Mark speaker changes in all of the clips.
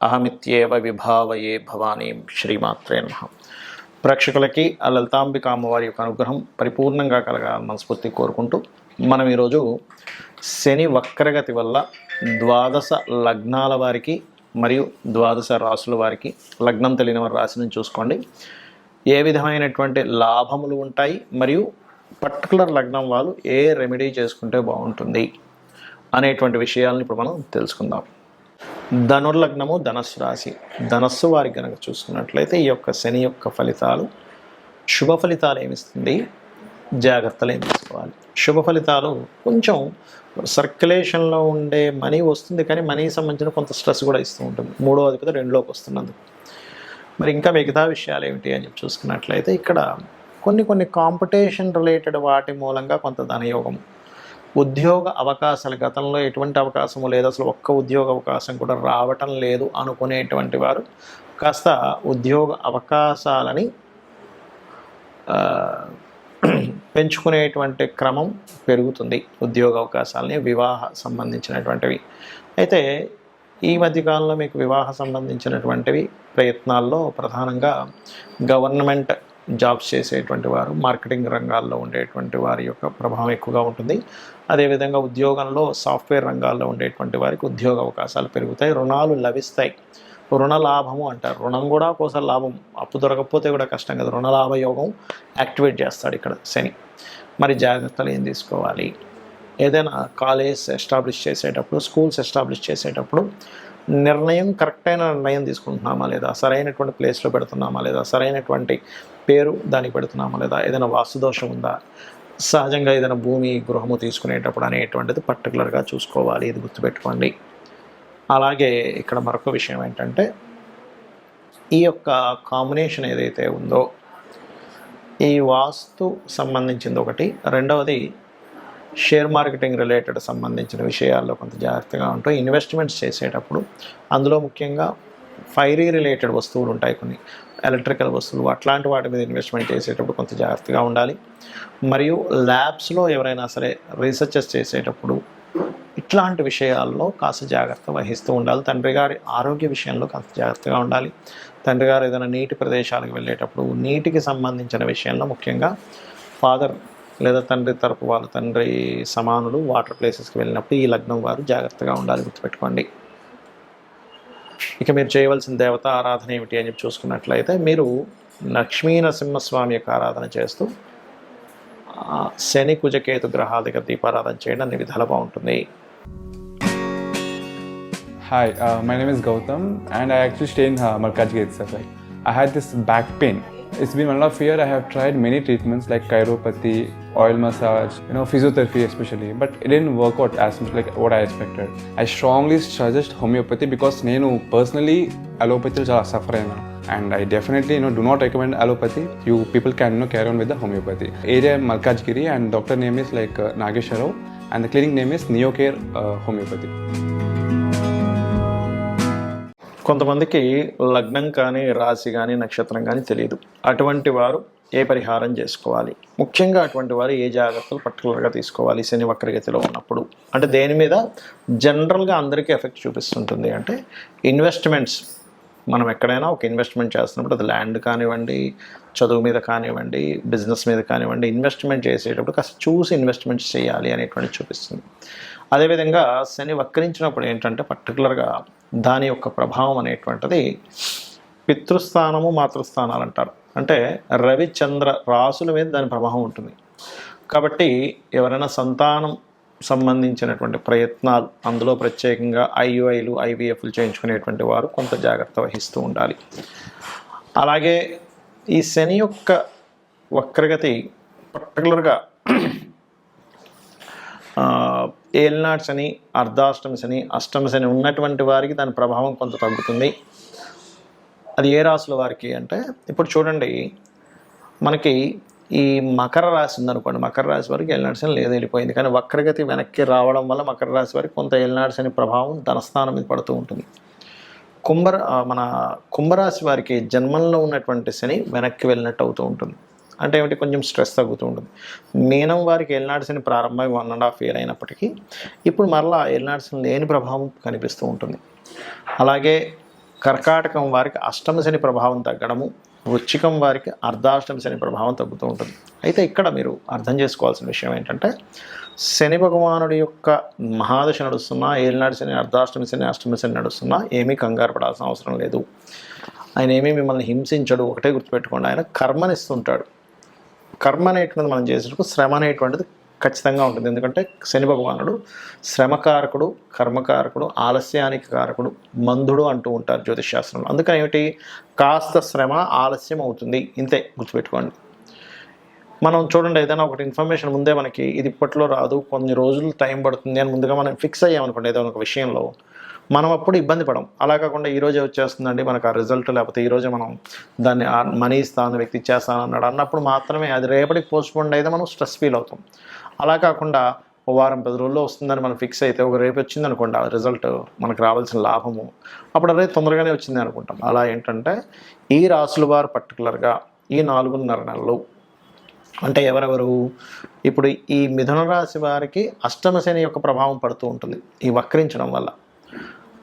Speaker 1: అహమిత్యేవ విభావయే భవానీ శ్రీమాత్రే నమ. ప్రేక్షకులకి ఆ లలితాంబిక అమ్మవారి యొక్క అనుగ్రహం పరిపూర్ణంగా కలగాలని మనస్ఫూర్తి కోరుకుంటూ మనం ఈరోజు శని వక్రగతి వల్ల ద్వాదశ లగ్నాల వారికి మరియు ద్వాదశ రాసుల వారికి లగ్నం తెలియని వారి రాశిని చూసుకోండి. ఏ విధమైనటువంటి లాభములు ఉంటాయి మరియు పర్టికులర్ లగ్నం వాళ్ళు ఏ రెమెడీ చేసుకుంటే బాగుంటుంది అనేటువంటి విషయాలను ఇప్పుడు మనం తెలుసుకుందాం. ధనుర్లగ్నము ధనస్సు రాశి. ధనస్సు వారికి కనుక చూసుకున్నట్లయితే ఈ యొక్క శని యొక్క ఫలితాలు శుభ ఫలితాలు ఏమిస్తుంది జాగ్రత్తలు ఏమి తీసుకోవాలి? శుభ ఫలితాలు కొంచెం సర్క్యులేషన్లో ఉండే మనీ వస్తుంది కానీ మనీకి సంబంధించిన కొంత స్ట్రెస్ కూడా ఇస్తూ ఉంటుంది. మూడో అధిపతి రెండులోకి వస్తున్నందుకు. మరి ఇంకా మిగతా విషయాలు ఏమిటి అని చెప్పి చూసుకున్నట్లయితే ఇక్కడ కొన్ని కొన్ని కాంపిటీషన్ రిలేటెడ్ వాటి మూలంగా కొంత ధనయోగం ఉద్యోగ అవకాశాలు గతంలో ఎటువంటి అవకాశము లేదు. అసలు ఒక్క ఉద్యోగ అవకాశం కూడా రావటం లేదు అనుకునేటువంటి వారు. కాస్త ఉద్యోగ అవకాశాలని పెంచుకునేటువంటి క్రమం పెరుగుతుంది. ఉద్యోగ అవకాశాలని వివాహ సంబంధించినటువంటివి. అయితే ఈ మధ్యకాలంలో మీకు వివాహ సంబంధించినటువంటివి ప్రయత్నాల్లో ప్రధానంగా గవర్నమెంట్ జాబ్స్ చేసేటువంటి వారు మార్కెటింగ్ రంగాల్లో ఉండేటువంటి వారి యొక్క ప్రభావం ఎక్కువగా ఉంటుంది. అదేవిధంగా ఉద్యోగంలో సాఫ్ట్వేర్ రంగాల్లో ఉండేటువంటి వారికి ఉద్యోగ అవకాశాలు పెరుగుతాయి రుణాలు లభిస్తాయి. రుణ లాభము అంటారు. రుణం కూడా కోసం లాభం అప్పు దొరకకపోతే కూడా కష్టం కదా. రుణ లాభ యోగం యాక్టివేట్ చేస్తాడు ఇక్కడ శని. మరి జాగ్రత్తలు ఏం తీసుకోవాలి? ఏదైనా కాలేజ్ ఎస్టాబ్లిష్ చేసేటప్పుడు స్కూల్స్ ఎస్టాబ్లిష్ చేసేటప్పుడు నిర్ణయం కరెక్ట్ అయిన నిర్ణయం తీసుకుంటున్నామా లేదా? సరైనటువంటి ప్లేస్లో పెడుతున్నామా లేదా? సరైనటువంటి పేరు దానికి పెడుతున్నామా లేదా? ఏదైనా వాస్తుదోషం ఉందా? సహజంగా ఏదైనా భూమి గృహము తీసుకునేటప్పుడు అనేటువంటిది పర్టికులర్గా చూసుకోవాలి ఇది గుర్తుపెట్టుకోండి. అలాగే ఇక్కడ మరొక విషయం ఏంటంటే ఈ యొక్క కాంబినేషన్ ఏదైతే ఉందో ఈ వాస్తు సంబంధించింది ఒకటి. రెండవది షేర్ మార్కెటింగ్ రిలేటెడ్ సంబంధించిన విషయాల్లో కొంత జాగ్రత్తగా ఉంటూ ఇన్వెస్ట్మెంట్స్ చేసేటప్పుడు అందులో ముఖ్యంగా ఫైరీ రిలేటెడ్ వస్తువులు ఉంటాయి కొన్ని. ఎలక్ట్రికల్ వస్తువులు అట్లాంటి వాటి మీద ఇన్వెస్ట్మెంట్ చేసేటప్పుడు కొంత జాగ్రత్తగా ఉండాలి. మరియు ల్యాబ్స్లో ఎవరైనా సరే రీసెర్చెస్ చేసేటప్పుడు ఇట్లాంటి విషయాల్లో కాస్త జాగ్రత్త వహిస్తూ ఉండాలి. తండ్రి గారి ఆరోగ్య విషయంలో కాస్త జాగ్రత్తగా ఉండాలి. తండ్రి గారు ఏదైనా నీటి ప్రదేశాలకు వెళ్ళేటప్పుడు నీటికి సంబంధించిన విషయంలో ముఖ్యంగా ఫాదర్ లేదా తండ్రి తరపు వాళ్ళ తండ్రి సమానులు వాటర్ ప్లేసెస్కి వెళ్ళినప్పుడు ఈ లగ్నం వారు జాగ్రత్తగా ఉండాలి గుర్తుపెట్టుకోండి ఇక మీరు చేయవలసిన దేవత ఆరాధన ఏమిటి అని చెప్పి చూసుకున్నట్లయితే మీరు లక్ష్మీ నరసింహస్వామి యొక్క ఆరాధన చేస్తూ శని కుజకేతు గ్రహాల దగ్గర దీపారాధన చేయడం అన్ని విధాలు బాగుంటుంది
Speaker 2: hi my name is Gautam and I actually stay in in uh, sir itself. Like, I had this back pain. It's been one of year. I have tried many treatments oil massage you physiotherapy physiotherapy but But in didn't work out as much like what I expected. I strongly suggest నేను personally అలోపతిలో చాలా suffer అయినా and I definitely no do not recommend allopathy you people can no carry on with the homeopathy area Malkajgiri and doctor name is like Nageswara Rao and the clinic name is Neocare homeopathy
Speaker 1: కొంతమందికి లగ్నం కానీ రాశి కానీ నక్షత్రం కానీ తెలియదు అటువంటి వారు ఏ పరిహారం చేసుకోవాలి? ముఖ్యంగా అటువంటి వారు ఏ జాగ్రత్తలు పర్టికులర్గా తీసుకోవాలి శని వక్రగతిలో ఉన్నప్పుడు? అంటే దేని మీద? జనరల్గా అందరికీ ఎఫెక్ట్ చూపిస్తుంటుంది అంటే ఇన్వెస్ట్మెంట్స్. మనం ఎక్కడైనా ఒక ఇన్వెస్ట్మెంట్ చేస్తున్నప్పుడు అది ల్యాండ్ కానివ్వండి చదువు మీద కానివ్వండి బిజినెస్ మీద కానివ్వండి ఇన్వెస్ట్మెంట్ చేసేటప్పుడు కాస్త చూసి ఇన్వెస్ట్మెంట్స్ చేయాలి అనేటువంటి చూపిస్తుంది. అదేవిధంగా శని వక్రించినప్పుడు ఏంటంటే పర్టికులర్గా దాని యొక్క ప్రభావం అనేటువంటిది పితృస్థానము మాతృస్థానాలు అంటారు. అంటే రవిచంద్ర రాసుల మీద దాని ప్రభావం ఉంటుంది. కాబట్టి ఎవరైనా సంతానం సంబంధించినటువంటి ప్రయత్నాలు అందులో ప్రత్యేకంగా ఐయుఐలు ఐవీఎఫ్లు చేయించుకునేటువంటి వారు కొంత జాగ్రత్త వహిస్తూ ఉండాలి. అలాగే ఈ శని యొక్క వక్రగతి పర్టికులర్గా ఏల్నాడు శని అర్ధాష్టమి శని అష్టమి శని ఉన్నటువంటి వారికి దాని ప్రభావం కొంత తగ్గుతుంది. అది ఏ రాశుల వారికి అంటే ఇప్పుడు చూడండి మనకి ఈ మకర రాశి ఉందనుకోండి మకర రాశి వారికి ఎల్నాడు లేదు వెళ్ళిపోయింది. కానీ వక్రగతి వెనక్కి రావడం వల్ల మకర రాశి వారికి కొంత ఎల్నాడు ప్రభావం ధనస్థానం మీద పడుతూ ఉంటుంది. కుంభర మన కుంభరాశి వారికి జన్మంలో ఉన్నటువంటి శని వెనక్కి వెళ్ళినట్టు అవుతూ ఉంటుంది. అంటే ఏమిటి? కొంచెం స్ట్రెస్ తగ్గుతూ ఉంటుంది. మీనం వారికి ఎల్నాడు ప్రారంభమై వన్ అండ్ హాఫ్ ఇయర్ అయినప్పటికీ ఇప్పుడు మరలా ఎల్నాడు లేని ప్రభావం కనిపిస్తూ ఉంటుంది. అలాగే కర్కాటకం వారికి అష్టమ శని ప్రభావం తగ్గడము వృచ్చికం వారికి అర్ధాష్టమి శని ప్రభావం తగ్గుతూ ఉంటుంది. అయితే ఇక్కడ మీరు అర్థం చేసుకోవాల్సిన విషయం ఏంటంటే శని భగవానుడి యొక్క మహాదశ నడుస్తున్నా ఏలినాడు శని అర్ధాష్టమి శని అష్టమి శని నడుస్తున్నా ఏమీ కంగారు పడాల్సిన అవసరం లేదు. ఆయన ఏమీ మిమ్మల్ని హింసించడు ఒకటే గుర్తుపెట్టుకోండి. ఆయన కర్మనిస్తుంటాడు. కర్మ అనేటువంటిది మనం చేసినప్పుడు శ్రమ అనేటువంటిది ఖచ్చితంగా ఉంటుంది. ఎందుకంటే శని భగవానుడు శ్రమకారకుడు కర్మకారకుడు ఆలస్యానికి కారకుడు మందుడు అంటూ ఉంటారు జ్యోతిష్ శాస్త్రంలో అందుకని ఏమిటి? కాస్త శ్రమ ఆలస్యం అవుతుంది. ఇంతే గుర్తుపెట్టుకోండి. మనం చూడండి ఏదైనా ఒకటి ఇన్ఫర్మేషన్ ముందే మనకి ఇది ఇప్పట్లో రాదు కొన్ని రోజులు టైం పడుతుంది అని ముందుగా మనం ఫిక్స్ అయ్యామనుకోండి ఏదైనా ఒక విషయంలో మనం అప్పుడు ఇబ్బంది పడం. అలా కాకుండా ఈరోజే వచ్చేస్తుందండి మనకు ఆ రిజల్ట్. లేకపోతే ఈరోజే మనం దాన్ని మనీ ఇస్తాను వ్యక్తి ఇచ్చేస్తాను అన్నాడు. అన్నప్పుడు మాత్రమే అది రేపటికి పోస్ట్పోండ్ అయితే మనం స్ట్రెస్ ఫీల్ అవుతాం. అలా కాకుండా ఓ వారం పది రోజుల్లో వస్తుందని మనం ఫిక్స్ అయితే ఒక రేపు వచ్చింది అనుకోండి ఆ రిజల్ట్ మనకు రావాల్సిన లాభము. అప్పుడు అదే తొందరగానే వచ్చింది అనుకుంటాం. అలా ఏంటంటే ఈ రాసుల వారు పర్టికులర్గా ఈ నాలుగున్నర నెలలు అంటే ఎవరెవరు? ఇప్పుడు ఈ మిథున రాశి వారికి అష్టమ శని యొక్క ప్రభావం పడుతూ ఉంటుంది. ఈ వక్రించడం వల్ల.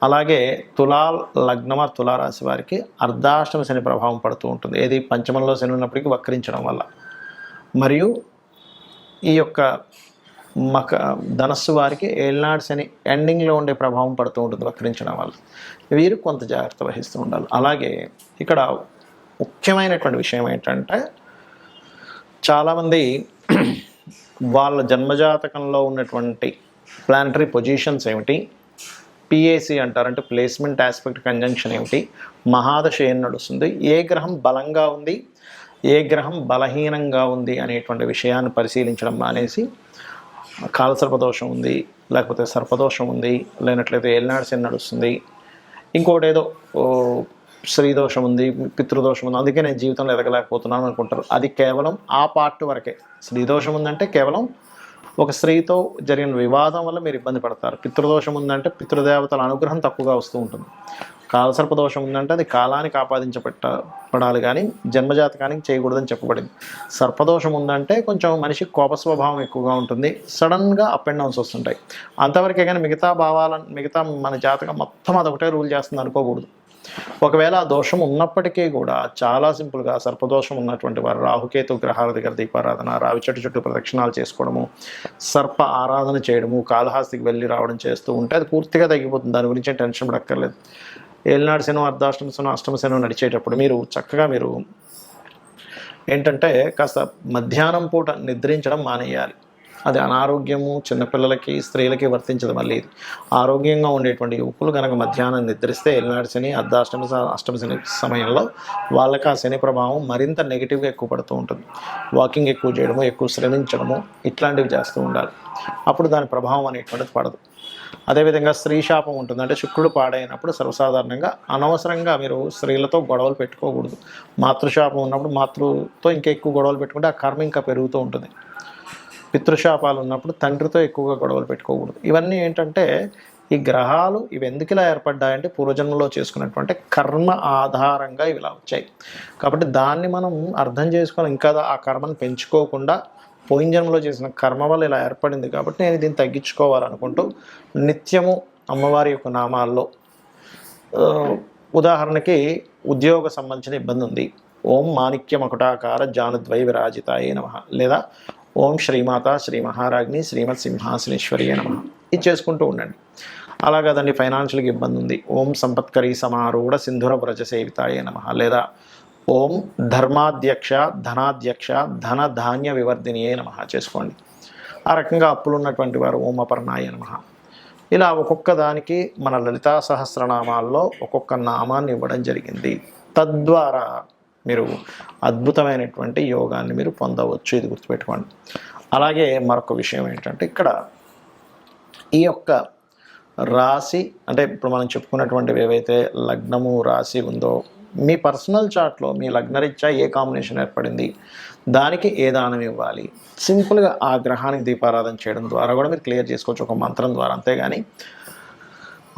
Speaker 1: అలాగే తులా లగ్నమా తులారాశి వారికి అర్ధాష్టమ శని ప్రభావం పడుతూ ఉంటుంది. ఏది? పంచమంలో శని ఉన్నప్పటికీ వక్రించడం వల్ల. మరియు ఈ యొక్క మక ధనస్సు వారికి ఏళ్ళనాడు శని ఎండింగ్లో ఉండే ప్రభావం పడుతూ ఉంటుంది వక్రించడం వల్ల. వీరు కొంత జాగ్రత్త వహిస్తూ ఉండాలి. అలాగే ఇక్కడ ముఖ్యమైనటువంటి విషయం ఏంటంటే చాలామంది వాళ్ళ జన్మజాతకంలో ఉన్నటువంటి ప్లానటరీ పొజిషన్స్ ఏమిటి? పిఏసి అంటారంటే ప్లేస్మెంట్ ఆస్పెక్ట్ కంజంక్షన్ ఏమిటి? మహాదశ ఏం నడుస్తుంది. ఏ గ్రహం బలంగా ఉంది? ఏ గ్రహం బలహీనంగా ఉంది అనేటువంటి విషయాన్ని పరిశీలించడం మానేసి కాలసర్పదోషం ఉంది లేకపోతే సర్పదోషం ఉంది లేనట్లయితే ఏలినాడు నడుస్తుంది. ఇంకోటి ఏదో స్త్రీదోషం ఉంది పితృదోషం ఉంది. అందుకే నేను జీవితంలో ఎదగలేకపోతున్నాను అనుకుంటారు. అది కేవలం ఆ పార్ట్ వరకే. స్త్రీ దోషం ఉందంటే కేవలం ఒక స్త్రీతో జరిగిన వివాదం వల్ల మీరు ఇబ్బంది పడతారు. పితృదోషం ఉందంటే పితృదేవతల అనుగ్రహం తక్కువగా వస్తూ ఉంటుంది. కాలసర్ప దోషం ఉందంటే అది కాలానికి ఆపాదించబట్ట పడాలి కానీ జన్మజాతకానికి చేయకూడదని చెప్పబడింది. సర్పదోషం ఉందంటే కొంచెం మనిషి కోప స్వభావం ఎక్కువగా ఉంటుంది. సడన్గా అప్ అండ్ డౌన్స్ వస్తుంటాయి. అంతవరకే కానీ మిగతా భావాలను మిగతా మన జాతకం మొత్తం అదొకటే రూల్ చేస్తుంది అనుకోకూడదు. ఒకవేళ ఆ దోషం ఉన్నప్పటికీ కూడా చాలా సింపుల్గా సర్పదోషం ఉన్నటువంటి వారు రాహుకేతు గ్రహాల దగ్గర దీపారాధన రావి చెట్టు చుట్టూ ప్రదక్షిణాలు చేసుకోవడము సర్ప ఆరాధన చేయడము కాళహాస్తికి వెళ్ళి రావడం చేస్తూ ఉంటే అది పూర్తిగా తగ్గిపోతుంది. దాని గురించి టెన్షన్ పడక్కర్లేదు. ఏలినాడు శనం అర్ధాష్టమ శనం అష్టమ శనం నడిచేటప్పుడు మీరు చక్కగా మీరు ఏంటంటే కాస్త మధ్యాహ్నం పూట నిద్రించడం మానేయాలి. అది అనారోగ్యము చిన్నపిల్లలకి స్త్రీలకి వర్తించదు మళ్ళీ. ఇది ఆరోగ్యంగా ఉండేటువంటి యువకులు కనుక మధ్యాహ్నం నిద్రిస్తే ఎల్నాడు శని అర్ధాష్టమి అష్టమి శని సమయంలో వాళ్ళకి ఆ శని ప్రభావం మరింత నెగిటివ్గా ఎక్కువ పడుతూ ఉంటుంది. వాకింగ్ ఎక్కువ చేయడము ఎక్కువ శ్రమించడము ఇట్లాంటివి చేస్తూ ఉండాలి. అప్పుడు దాని ప్రభావం అనేటువంటిది పడదు. అదేవిధంగా స్త్రీ శాపం ఉంటుంది. అంటే శుక్రుడు పాడైనప్పుడు సర్వసాధారణంగా అనవసరంగా మీరు స్త్రీలతో గొడవలు పెట్టుకోకూడదు. మాతృశాపం ఉన్నప్పుడు మాతృతో ఇంకా ఎక్కువ గొడవలు పెట్టుకుంటే ఆ కర్మ ఇంకా పెరుగుతూ ఉంటుంది. పితృశాపాలు ఉన్నప్పుడు తండ్రితో ఎక్కువగా గొడవలు పెట్టుకోకూడదు. ఇవన్నీ ఏంటంటే ఈ గ్రహాలు ఇవి ఎందుకు ఇలా ఏర్పడ్డాయంటే పూర్వజన్మలో చేసుకున్నటువంటి కర్మ ఆధారంగా ఇవి ఇలా వచ్చాయి. కాబట్టి దాన్ని మనం అర్థం చేసుకొని ఇంకా ఆ కర్మను పెంచుకోకుండా పోయిన జన్మలో చేసిన కర్మ వల్ల ఇలా ఏర్పడింది కాబట్టి నేను దీన్ని తగ్గించుకోవాలనుకుంటూ నిత్యము అమ్మవారి యొక్క నామాల్లో ఉదాహరణకి ఉద్యోగ సంబంధించిన ఇబ్బంది ఉంది. ఓం మాణిక్యం మకుటాకార జానుద్వై విరాజితాయే నమ. లేదా ఓం శ్రీమాత శ్రీ మహారాజ్ని శ్రీమత్ సింహాసనేశ్వరి నమ. ఇది చేసుకుంటూ ఉండండి. అలా కదండి ఫైనాన్షియల్కి ఇబ్బంది ఉంది. ఓం సంపత్కరీ సమారూఢ సింధుర వ్రజ సేవితాయ నమ. లేదా ఓం ధర్మాధ్యక్ష ధనాధ్యక్ష ధన ధాన్య వివర్ధినియే నమ చేసుకోండి. ఆ రకంగా అప్పులు ఉన్నటువంటి వారు ఓం అపర్ణాయ నమ. ఇలా ఒక్కొక్క దానికి మన లలితా సహస్రనామాల్లో ఒక్కొక్క నామాన్ని ఇవ్వడం జరిగింది. తద్వారా మీరు అద్భుతమైనటువంటి యోగాన్ని మీరు పొందవచ్చు. ఇది గుర్తుపెట్టుకోండి. అలాగే మరొక విషయం ఏంటంటే ఇక్కడ ఈ యొక్క రాశి అంటే ఇప్పుడు మనం చెప్పుకున్నటువంటివి ఏవైతే లగ్నము రాశి ఉందో మీ పర్సనల్ చార్ట్లో మీ లగ్నరీత్యా ఏ కాంబినేషన్ ఏర్పడింది దానికి ఏ దానం ఇవ్వాలి సింపుల్గా ఆ గ్రహానికి దీపారాధన చేయడం ద్వారా కూడా మీరు క్లియర్ చేసుకోవచ్చు. ఒక మంత్రం ద్వారా అంతేగాని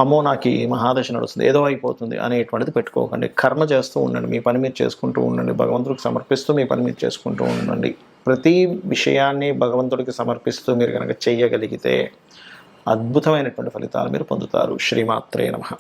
Speaker 1: అమ్మో నాకు ఈ మహాదశ నడుస్తుంది ఏదో అయిపోతుంది అనేటువంటిది పెట్టుకోకండి. కర్మ చేస్తూ ఉండండి మీ పని మీరు చేసుకుంటూ ఉండండి భగవంతుడికి సమర్పిస్తూ మీ పని మీరు చేసుకుంటూ ఉండండి. ప్రతి విషయాన్ని భగవంతుడికి సమర్పిస్తూ మీరు కనుక చేయగలిగితే అద్భుతమైనటువంటి ఫలితాలు మీరు పొందుతారు. శ్రీమాత్రే నమః.